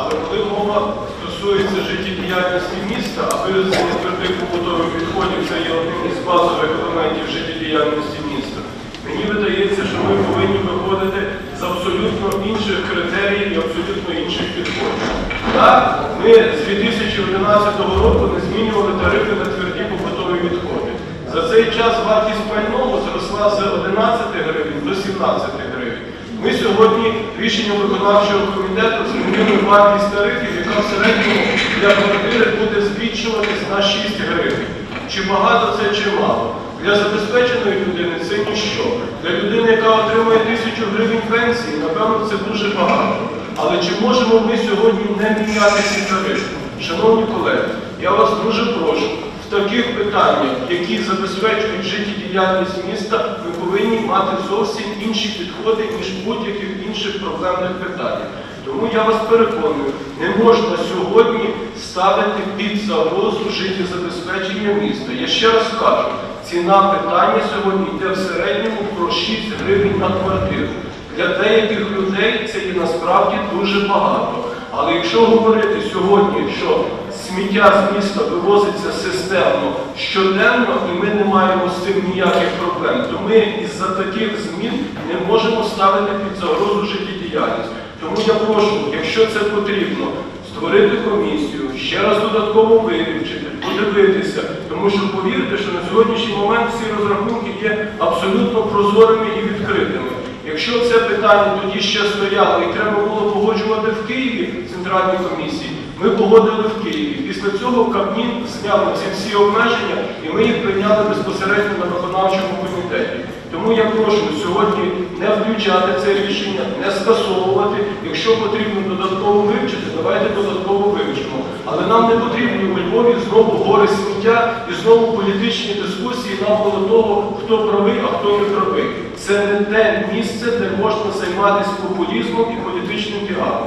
Але коли мова стосується життєдіяльності міста, а вивезення твердих побутових відходів це є одним із базових елементів життєдіяльності міста, мені видається, що ми повинні виходити з абсолютно інших критеріїв і абсолютно інших підходів. Так, ми з 2011 року не змінювали тарифи на тверді побутові відходи. За цей час вартість пального зросла з 11 гривень до 17 гривень. Ми сьогодні рішенням виконавчого комітету змінили вартість тарифів, яка в середньому для квартири буде збільшуватись на 6 гривень. Чи багато це, чи мало? Для забезпеченої людини це ніщо. Для людини, яка отримує тисячу гривень пенсії, напевно, це дуже багато. Але чи можемо ми сьогодні не міняти ці тарифи? Шановні колеги, я вас дуже прошу, таких питаннях, які забезпечують життєдіяльність міста, ми повинні мати зовсім інші підходи, ніж будь-яких інших проблемних питаннях. Тому я вас переконую, не можна сьогодні ставити під загрозу життєзабезпечення міста. Я ще раз кажу, ціна питання сьогодні йде в середньому про 6 гривень на квартиру. Для деяких людей це є насправді дуже багато. Але якщо говорити сьогодні, що сміття з міста вивозиться системно щоденно, і ми не маємо з цим ніяких проблем, то ми із-за таких змін не можемо ставити під загрозу життєдіяльність. Тому я прошу, якщо це потрібно, створити комісію, ще раз додатково вивчити, подивитися, тому що повірте, що на сьогоднішній момент всі розрахунки є абсолютно прозорими і відкритими. Якщо це питання тоді ще стояло і треба було погоджувати в Києві в центральній комісії, ми погодили в Києві. Після цього Кабмін зняв ці всі обмеження і ми їх прийняли безпосередньо на виконавчому комітеті. Тому я прошу сьогодні не включати це рішення, не скасовувати. Якщо потрібно додатково вивчити, давайте додатково. Але нам не потрібні у Львові знову гори сміття і знову політичні дискусії навколо того, хто правий, а хто не правий. Це не те місце, де можна займатися популізмом і політичним піаром.